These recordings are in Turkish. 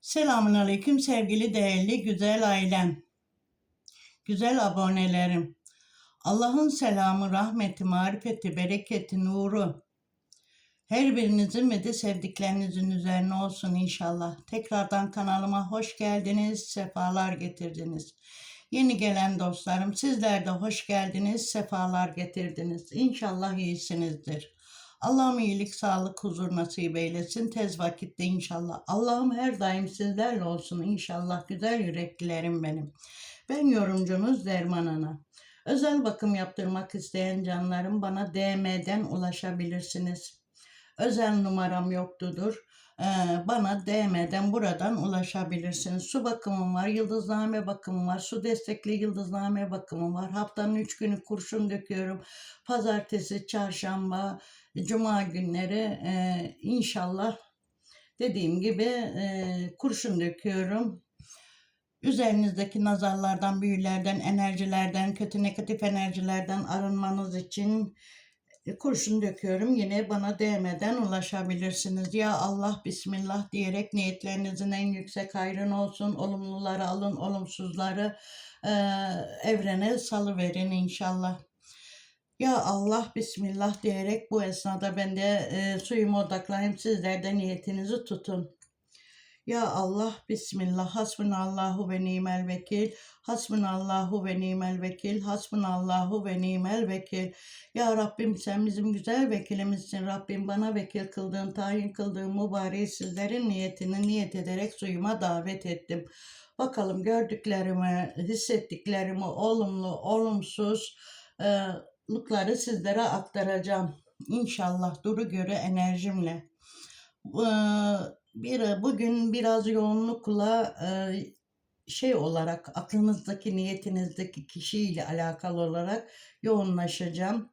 Selamun Aleyküm sevgili değerli güzel ailem. Güzel abonelerim. Allah'ın selamı, rahmeti, marifeti, bereketi, nuru her birinizin ve de sevdiklerinizin üzerine olsun inşallah. Tekrardan kanalıma hoş geldiniz, sefalar getirdiniz. Yeni gelen dostlarım sizler de hoş geldiniz, sefalar getirdiniz. İnşallah iyisinizdir. Allah'ım iyilik, sağlık, huzur nasip eylesin. Tez vakitte inşallah. Allah'ım her daim sizlerle olsun inşallah. Güzel yüreklilerim benim. Ben yorumcunuz Derman Ana. Özel bakım yaptırmak isteyen canlarım bana DM'den ulaşabilirsiniz. Özel numaram yoktudur. Ee, bana DM'den buradan ulaşabilirsiniz. Su bakımım var, yıldızname bakımım var, su destekli yıldızname bakımım var. Haftanın üç günü kurşun döküyorum. Pazartesi, çarşamba, cuma günleri e, inşallah dediğim gibi e, kurşun döküyorum. Üzerinizdeki nazarlardan, büyülerden, enerjilerden, kötü negatif enerjilerden arınmanız için kurşun döküyorum. Yine bana değmeden ulaşabilirsiniz. Ya Allah Bismillah diyerek niyetlerinizin en yüksek hayrın olsun. Olumluları alın, olumsuzları e, evrene salıverin inşallah. Ya Allah Bismillah diyerek bu esnada ben de e, suyuma odaklanayım. Sizler de niyetinizi tutun. Ya Allah Bismillah Hasbunallahu ve nimel vekil Hasbunallahu ve nimel vekil Hasbunallahu ve nimel vekil Ya Rabbim sen bizim güzel vekilimizsin Rabbim bana vekil kıldığın tayin kıldığın mübareği sizlerin niyetini niyet ederek suyuma davet ettim. Bakalım gördüklerimi, hissettiklerimi olumlu, olumsuz e, lukları sizlere aktaracağım. İnşallah duru göre enerjimle. Ee, bir bugün biraz yoğunlukla e, şey olarak aklınızdaki niyetinizdeki kişiyle alakalı olarak yoğunlaşacağım.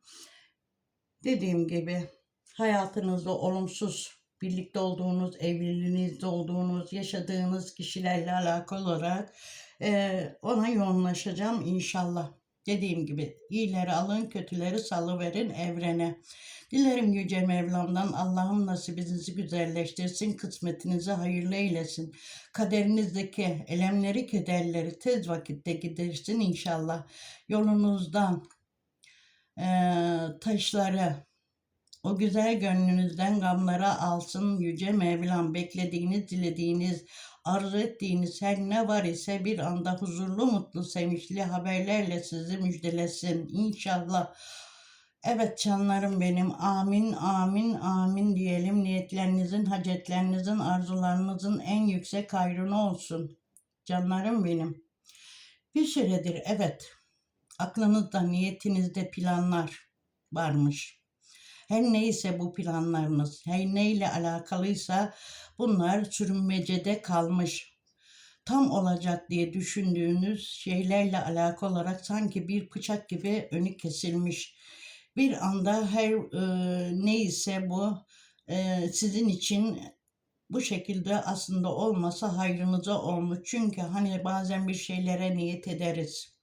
Dediğim gibi hayatınızda olumsuz birlikte olduğunuz, evliliğinizde olduğunuz, yaşadığınız kişilerle alakalı olarak e, ona yoğunlaşacağım inşallah. Dediğim gibi iyileri alın, kötüleri salıverin evrene. Dilerim Yüce Mevlam'dan Allah'ım nasibinizi güzelleştirsin, kısmetinizi hayırlı eylesin. Kaderinizdeki elemleri, kederleri tez vakitte gidersin inşallah. Yolunuzdan e, taşları, o güzel gönlünüzden gamları alsın Yüce Mevlam. Beklediğiniz, dilediğiniz, arzu ettiğiniz her ne var ise bir anda huzurlu, mutlu, sevinçli haberlerle sizi müjdelesin inşallah. Evet canlarım benim amin amin amin diyelim niyetlerinizin, hacetlerinizin, arzularınızın en yüksek hayrını olsun. Canlarım benim. Bir süredir evet aklınızda niyetinizde planlar varmış. Her neyse bu planlarınız, her neyle alakalıysa bunlar sürünmecede kalmış. Tam olacak diye düşündüğünüz şeylerle alakalı olarak sanki bir bıçak gibi önü kesilmiş bir anda her e, neyse bu e, sizin için bu şekilde aslında olmasa hayrınıza olmuş. Çünkü hani bazen bir şeylere niyet ederiz.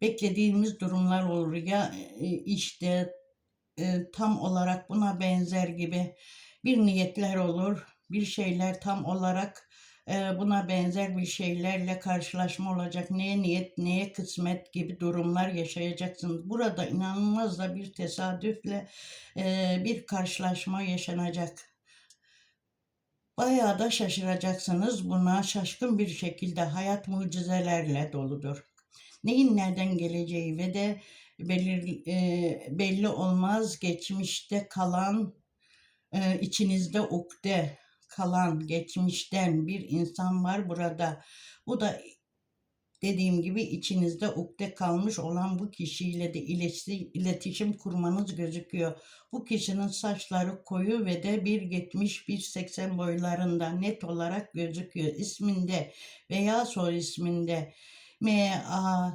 Beklediğimiz durumlar olur ya e, işte e, tam olarak buna benzer gibi bir niyetler olur. Bir şeyler tam olarak ee, buna benzer bir şeylerle karşılaşma olacak. Neye niyet, neye kısmet gibi durumlar yaşayacaksınız. Burada inanılmaz da bir tesadüfle e, bir karşılaşma yaşanacak. Bayağı da şaşıracaksınız. Buna şaşkın bir şekilde hayat mucizelerle doludur. Neyin nereden geleceği ve de belir, e, belli olmaz geçmişte kalan e, içinizde ukde kalan geçmişten bir insan var burada. Bu da dediğim gibi içinizde ukde kalmış olan bu kişiyle de iletişim kurmanız gözüküyor. Bu kişinin saçları koyu ve de 1.70-1.80 boylarında net olarak gözüküyor. İsminde veya soy isminde M, A,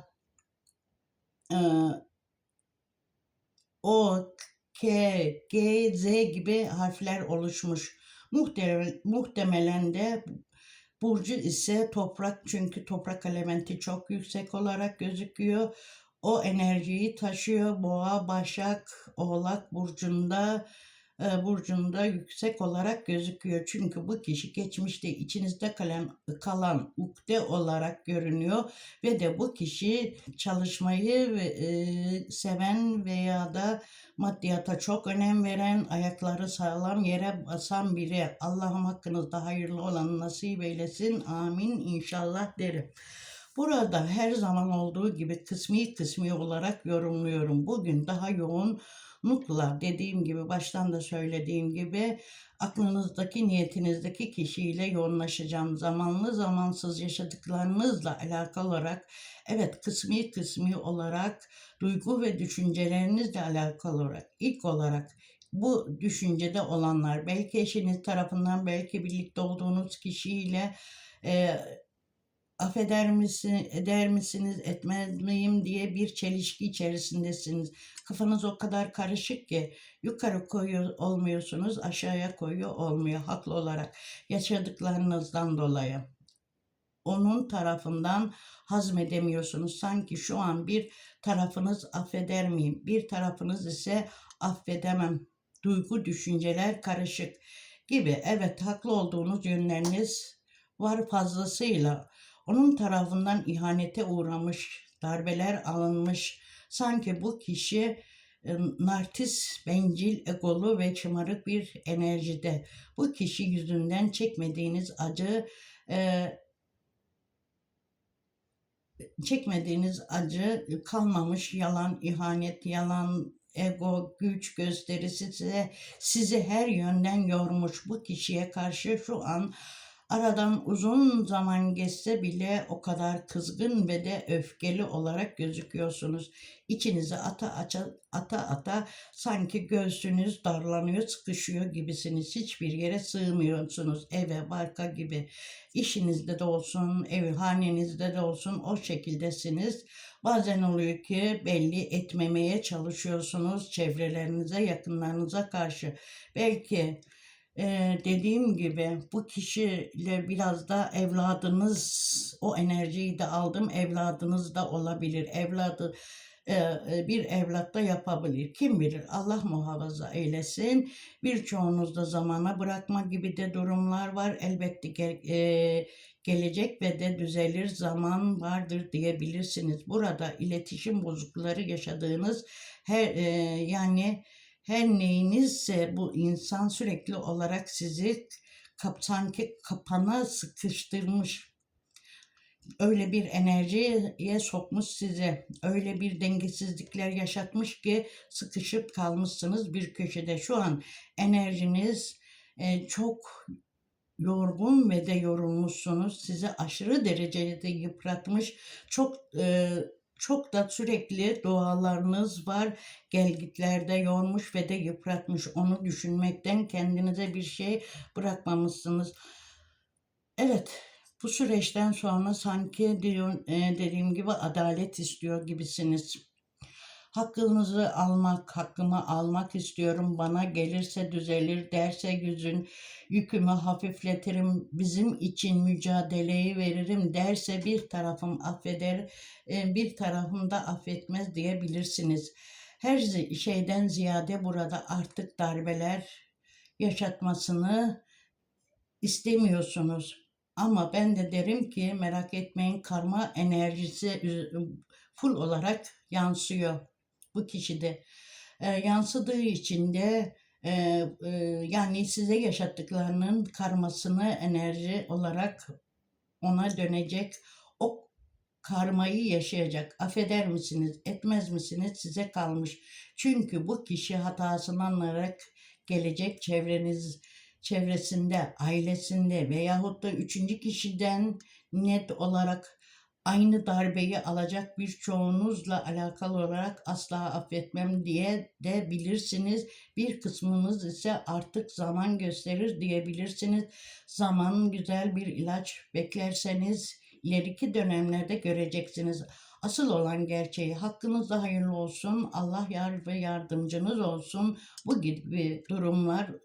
e, O, K, G, Z gibi harfler oluşmuş. Muhtemelen, muhtemelen de burcu ise toprak çünkü toprak elementi çok yüksek olarak gözüküyor. O enerjiyi taşıyor. Boğa, Başak, Oğlak burcunda burcunda yüksek olarak gözüküyor. Çünkü bu kişi geçmişte içinizde kalan, kalan ukde olarak görünüyor ve de bu kişi çalışmayı e, seven veya da maddiyata çok önem veren, ayakları sağlam yere basan biri. Allah'ım hakkınızda hayırlı olanı nasip eylesin. Amin inşallah derim. Burada her zaman olduğu gibi kısmi kısmi olarak yorumluyorum. Bugün daha yoğunlukla dediğim gibi baştan da söylediğim gibi aklınızdaki niyetinizdeki kişiyle yoğunlaşacağım. Zamanlı zamansız yaşadıklarınızla alakalı olarak evet kısmi kısmi olarak duygu ve düşüncelerinizle alakalı olarak ilk olarak bu düşüncede olanlar belki eşiniz tarafından belki birlikte olduğunuz kişiyle affeder misin, eder misiniz, etmez miyim diye bir çelişki içerisindesiniz. Kafanız o kadar karışık ki yukarı koyuyor olmuyorsunuz, aşağıya koyuyor olmuyor haklı olarak yaşadıklarınızdan dolayı. Onun tarafından hazmedemiyorsunuz. Sanki şu an bir tarafınız affeder miyim, bir tarafınız ise affedemem. Duygu, düşünceler karışık gibi. Evet haklı olduğunuz yönleriniz var fazlasıyla onun tarafından ihanete uğramış, darbeler alınmış. Sanki bu kişi e, nartis, bencil, egolu ve şımarık bir enerjide. Bu kişi yüzünden çekmediğiniz acı, e, çekmediğiniz acı kalmamış yalan, ihanet, yalan, ego, güç gösterisi size, sizi her yönden yormuş bu kişiye karşı şu an Aradan uzun zaman geçse bile o kadar kızgın ve de öfkeli olarak gözüküyorsunuz. İçinizi ata ata, ata ata sanki göğsünüz darlanıyor, sıkışıyor gibisiniz. Hiçbir yere sığmıyorsunuz. Eve, barka gibi. İşinizde de olsun, ev hanenizde de olsun o şekildesiniz. Bazen oluyor ki belli etmemeye çalışıyorsunuz çevrelerinize, yakınlarınıza karşı. Belki ee, dediğim gibi bu kişiyle biraz da evladınız o enerjiyi de aldım evladınız da olabilir. Evladı bir evlat da yapabilir. Kim bilir? Allah muhafaza eylesin. Birçoğunuz da zamana bırakma gibi de durumlar var. Elbette ge- gelecek ve de düzelir zaman vardır diyebilirsiniz. Burada iletişim bozuklukları yaşadığınız her yani her neyinizse bu insan sürekli olarak sizi sanki kapana sıkıştırmış. Öyle bir enerjiye sokmuş sizi. Öyle bir dengesizlikler yaşatmış ki sıkışıp kalmışsınız bir köşede. Şu an enerjiniz e, çok yorgun ve de yorulmuşsunuz. Sizi aşırı derecede yıpratmış. Çok e, çok da sürekli dualarınız var. Gelgitlerde yormuş ve de yıpratmış. Onu düşünmekten kendinize bir şey bırakmamışsınız. Evet, bu süreçten sonra sanki e, dediğim gibi adalet istiyor gibisiniz. Hakkınızı almak, hakkımı almak istiyorum. Bana gelirse düzelir derse yüzün yükümü hafifletirim. Bizim için mücadeleyi veririm derse bir tarafım affeder, e, bir tarafım da affetmez diyebilirsiniz. Her şeyden ziyade burada artık darbeler yaşatmasını istemiyorsunuz. Ama ben de derim ki merak etmeyin karma enerjisi full olarak yansıyor bu kişide. E, yansıdığı için de e, e, yani size yaşattıklarının karmasını enerji olarak ona dönecek. O karmayı yaşayacak. Affeder misiniz, etmez misiniz size kalmış. Çünkü bu kişi hatasını anlayarak gelecek çevreniz çevresinde, ailesinde veyahut da üçüncü kişiden net olarak aynı darbeyi alacak bir çoğunuzla alakalı olarak asla affetmem diye de bilirsiniz. Bir kısmınız ise artık zaman gösterir diyebilirsiniz. Zaman güzel bir ilaç beklerseniz ileriki dönemlerde göreceksiniz. Asıl olan gerçeği hakkınızda hayırlı olsun. Allah yar ve yardımcınız olsun. Bu gibi durumlarda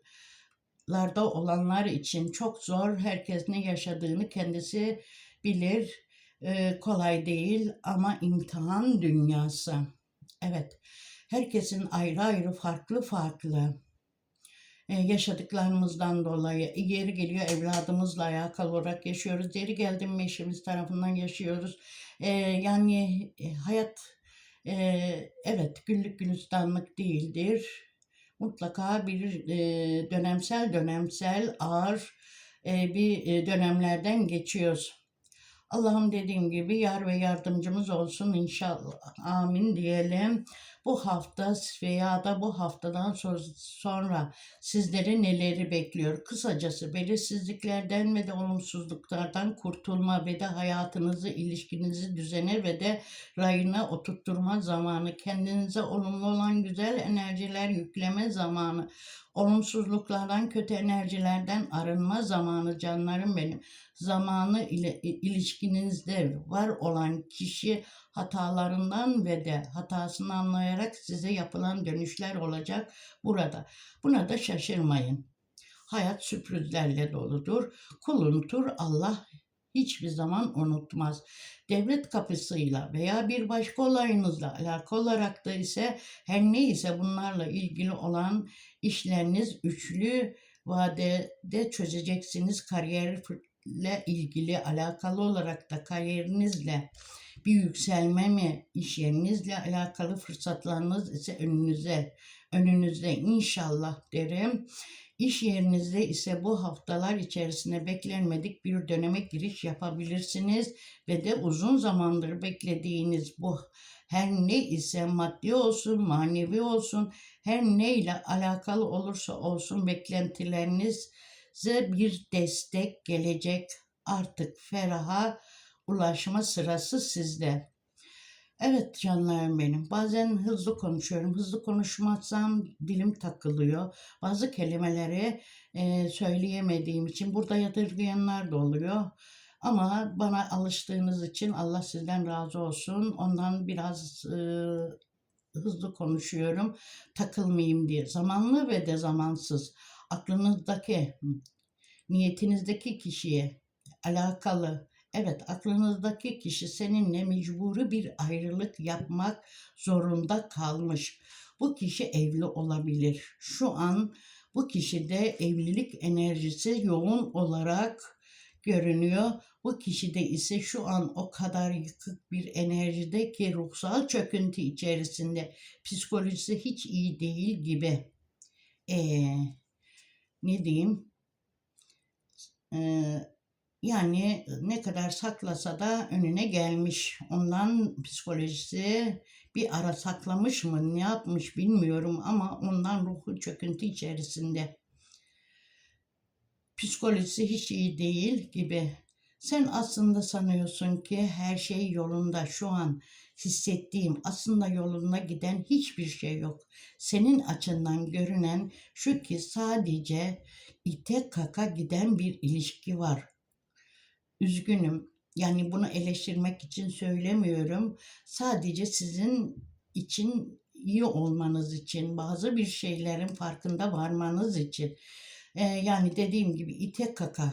olanlar için çok zor. Herkes ne yaşadığını kendisi bilir e, kolay değil ama imtihan dünyası. Evet, herkesin ayrı ayrı farklı farklı e, yaşadıklarımızdan dolayı yeri geliyor evladımızla alakalı olarak yaşıyoruz. Yeri geldi mi eşimiz tarafından yaşıyoruz. E, yani e, hayat e, evet güllük gülistanlık değildir. Mutlaka bir e, dönemsel dönemsel ağır e, bir e, dönemlerden geçiyoruz. Allah'ım dediğim gibi yar ve yardımcımız olsun inşallah. Amin diyelim. Bu hafta veya da bu haftadan so- sonra sizleri neleri bekliyor? Kısacası belirsizliklerden ve de olumsuzluklardan kurtulma ve de hayatınızı, ilişkinizi düzene ve de rayına oturtturma zamanı. Kendinize olumlu olan güzel enerjiler yükleme zamanı. Olumsuzluklardan, kötü enerjilerden arınma zamanı canlarım benim zamanı ile ilişkinizde var olan kişi hatalarından ve de hatasını anlayarak size yapılan dönüşler olacak burada. Buna da şaşırmayın. Hayat sürprizlerle doludur. Kulunutur Allah hiçbir zaman unutmaz. Devlet kapısıyla veya bir başka olayınızla alakalı olarak da ise her neyse bunlarla ilgili olan işleriniz üçlü vadede çözeceksiniz. Kariyer ile ilgili alakalı olarak da kariyerinizle bir yükselme mi, iş yerinizle alakalı fırsatlarınız ise önünüze, önünüzde inşallah derim. İş yerinizde ise bu haftalar içerisinde beklenmedik bir döneme giriş yapabilirsiniz ve de uzun zamandır beklediğiniz bu her ne ise maddi olsun, manevi olsun, her ne ile alakalı olursa olsun beklentileriniz size bir destek gelecek. Artık feraha ulaşma sırası sizde. Evet canlarım benim. Bazen hızlı konuşuyorum. Hızlı konuşmazsam dilim takılıyor. Bazı kelimeleri e, söyleyemediğim için burada yadırgayanlar da oluyor. Ama bana alıştığınız için Allah sizden razı olsun. Ondan biraz e, hızlı konuşuyorum. Takılmayayım diye. Zamanlı ve de zamansız. Aklınızdaki, niyetinizdeki kişiye alakalı Evet, aklınızdaki kişi seninle mecburi bir ayrılık yapmak zorunda kalmış. Bu kişi evli olabilir. Şu an bu kişide evlilik enerjisi yoğun olarak görünüyor. Bu kişide ise şu an o kadar yıkık bir enerjide ki ruhsal çöküntü içerisinde psikolojisi hiç iyi değil gibi. Ee, ne diyeyim? Ee, yani ne kadar saklasa da önüne gelmiş. Ondan psikolojisi bir ara saklamış mı ne yapmış bilmiyorum ama ondan ruhu çöküntü içerisinde. Psikolojisi hiç iyi değil gibi. Sen aslında sanıyorsun ki her şey yolunda şu an hissettiğim aslında yolunda giden hiçbir şey yok. Senin açından görünen şu ki sadece ite kaka giden bir ilişki var üzgünüm. Yani bunu eleştirmek için söylemiyorum. Sadece sizin için iyi olmanız için, bazı bir şeylerin farkında varmanız için. Ee, yani dediğim gibi ite kaka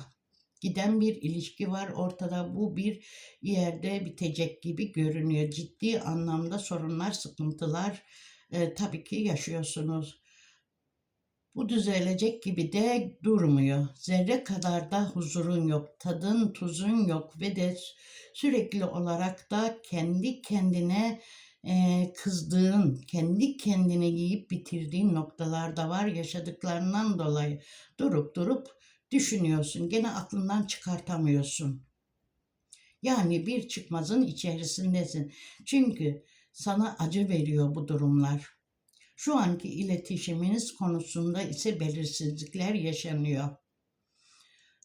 giden bir ilişki var ortada. Bu bir yerde bitecek gibi görünüyor. Ciddi anlamda sorunlar, sıkıntılar e, tabii ki yaşıyorsunuz. Bu düzelecek gibi de durmuyor. Zerre kadar da huzurun yok, tadın tuzun yok ve de sürekli olarak da kendi kendine e, kızdığın, kendi kendine yiyip bitirdiğin noktalar da var yaşadıklarından dolayı. Durup durup düşünüyorsun, gene aklından çıkartamıyorsun. Yani bir çıkmazın içerisindesin. Çünkü sana acı veriyor bu durumlar. Şu anki iletişiminiz konusunda ise belirsizlikler yaşanıyor.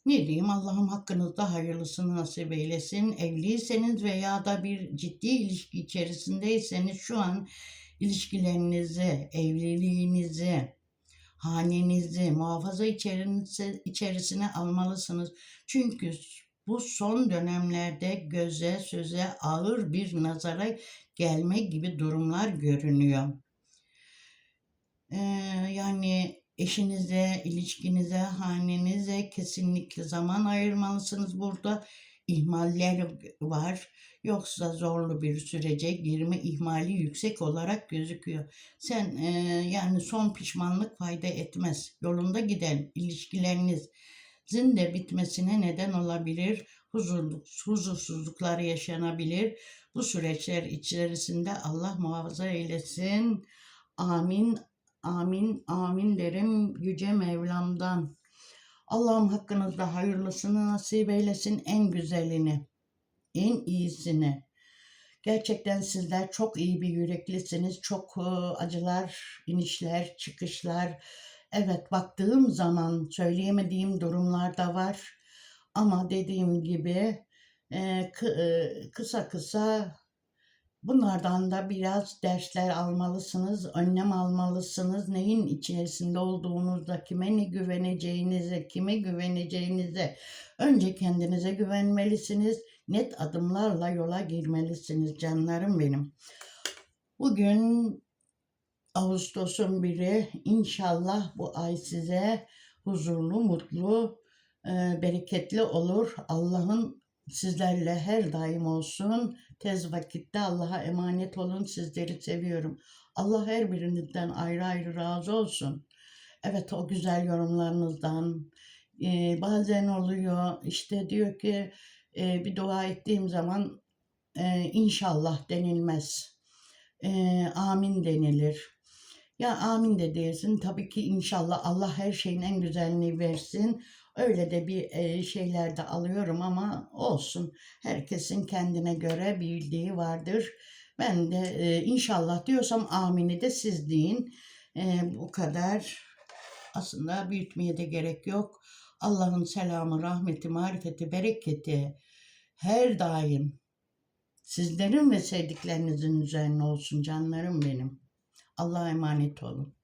Ne diyeyim Allah'ım hakkınızda hayırlısını nasip eylesin. Evliyseniz veya da bir ciddi ilişki içerisindeyseniz şu an ilişkilerinizi, evliliğinizi, hanenizi muhafaza içerisine almalısınız. Çünkü bu son dönemlerde göze söze ağır bir nazara gelme gibi durumlar görünüyor. Yani eşinize, ilişkinize, hanenize kesinlikle zaman ayırmalısınız burada. ihmaller var. Yoksa zorlu bir sürece girme ihmali yüksek olarak gözüküyor. Sen e, yani son pişmanlık fayda etmez. Yolunda giden ilişkilerinizin de bitmesine neden olabilir. Huzurluk, huzursuzluklar yaşanabilir. Bu süreçler içerisinde Allah muhafaza eylesin. Amin, amin, amin derim Yüce Mevlam'dan. Allah'ım hakkınızda hayırlısını nasip eylesin en güzelini, en iyisini. Gerçekten sizler çok iyi bir yüreklisiniz. Çok e, acılar, inişler, çıkışlar. Evet baktığım zaman söyleyemediğim durumlar da var. Ama dediğim gibi e, e, kısa kısa bunlardan da biraz dersler almalısınız, önlem almalısınız. Neyin içerisinde olduğunuzda, kime ne güveneceğinize, kime güveneceğinize önce kendinize güvenmelisiniz. Net adımlarla yola girmelisiniz canlarım benim. Bugün Ağustos'un biri inşallah bu ay size huzurlu, mutlu, e, bereketli olur. Allah'ın sizlerle her daim olsun. Tez vakitte Allah'a emanet olun. Sizleri seviyorum. Allah her birinizden ayrı ayrı razı olsun. Evet o güzel yorumlarınızdan. e, bazen oluyor işte diyor ki e, bir dua ettiğim zaman e, inşallah denilmez. E, amin denilir. Ya amin de dersin. Tabii ki inşallah Allah her şeyin en güzelini versin. Öyle de bir e, şeyler de alıyorum ama olsun. Herkesin kendine göre bildiği vardır. Ben de e, inşallah diyorsam amini de siz deyin. E, bu kadar. Aslında büyütmeye de gerek yok. Allah'ın selamı, rahmeti, marifeti, bereketi her daim sizlerin ve sevdiklerinizin üzerine olsun canlarım benim. Allah'a emanet olun.